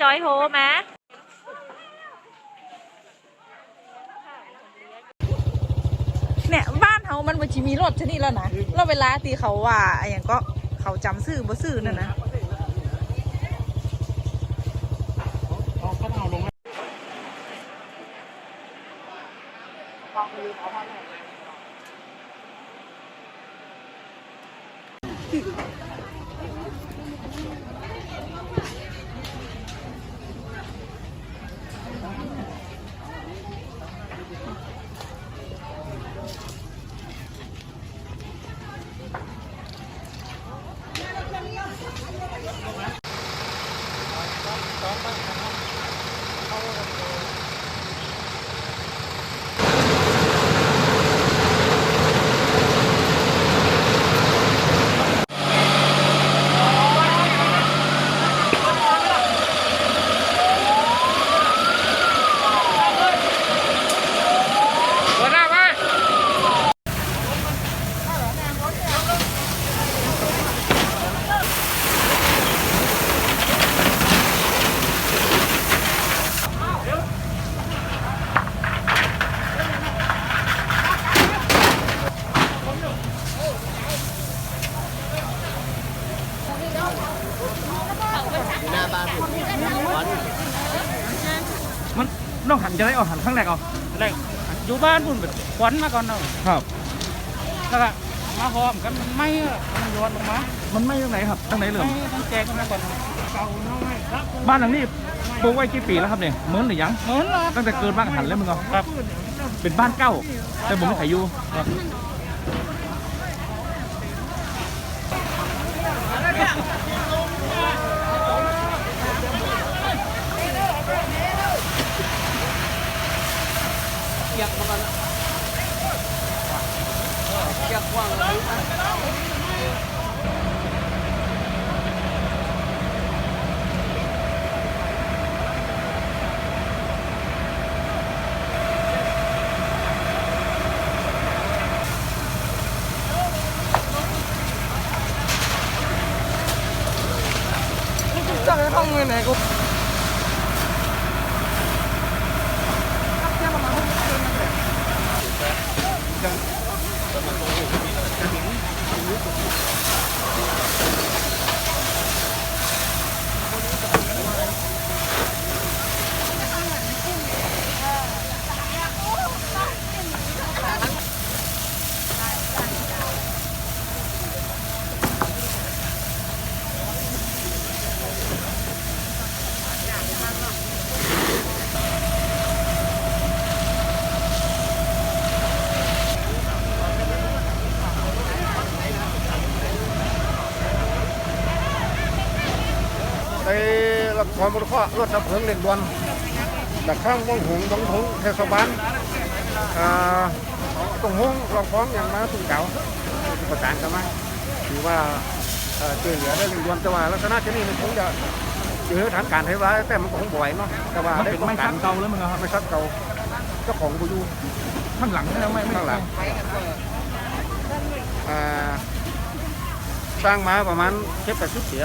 จอยโฮไหมเนี่ยบ้านเขามันมันจะมีรถชนิดแล้วนะแล้วเวลาที่เขาว่าอะไรอย่างก็เขาจำซื่อบ่ซื่อนั่นนะมั นต้องหันจะได้เอาหันข้างแรกเอาแรกอยู่บ้านพุ่นแบบควันมาก่อนเนาะครับแล้วก็มาพร้อมกันไม่อะมันย้อนลงมา มันไม่ตรงไหนครับตรงไหนเหลือไม่ต้องแจกกันมาก่อนเก่าเนาะไม่ครับบ้านหลังนี้ปลูกไว้กี่ปีแล้วครับเนี่ยเหมือนหรือยังเหมือนเหรอตั้งแต่เกิดบ้านหันแล้วมึงเหรอครับ เป็นบ้านเก่าแต่ผมไม่ขายอยู่ครับ จะไปห้องเลยไหน กูไปละครบุรพรถดับเพลิงเร่งด่วนจากข้างวงหงส์บงทงเทศบาลอ่าตรงห้องรองฟ้องอย่างมาถึงเก่าประสานกันมาถือว่าเอ่อช่วยเหลือได้เร่งด่วนแต่ว่าลักษณะเช่นนี้มันคงจะเจอฐานการให้ร้ายแต่มันคงบ่อยเนาะแต่ว่ามันได้เป็นป้องไม้กัสันกเก่าแล้วมึงเหรอครับไม่ซัดเก่าเจ้าของบุยูข้างหลังนี่นะไม่ไม่ข้างหลังอ่าสร้างมาประมาณเจ็ดแปดสิบเสีย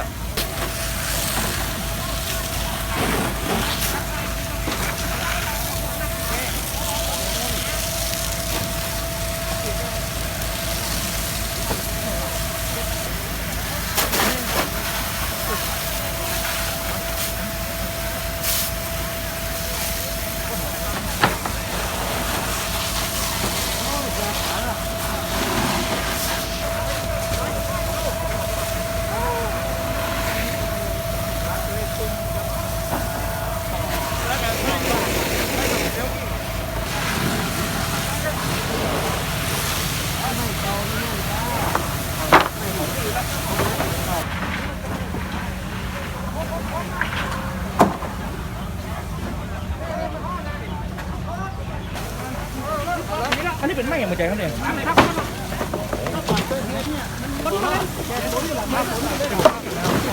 อันนี้เป็นไม้อย่างมาใจครับเนี่ย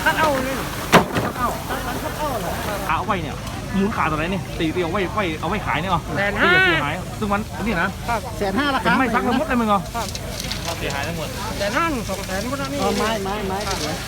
คัดเอาเลยขาเอาไว้เนี่ยมูลค่าตัวไหนเนี่ยตีตีเอาไว้ไว้เอาไว้ขายเนี่ยเหรอแสนห้าเสียหายซึ่งมันนี่นะแสนห้าละคเป็นรับไม้สักทั้งหมดเลยมึงเหรอแต่นั่นสองแสนพวกนั้นนี่ไม้ไม้ไม้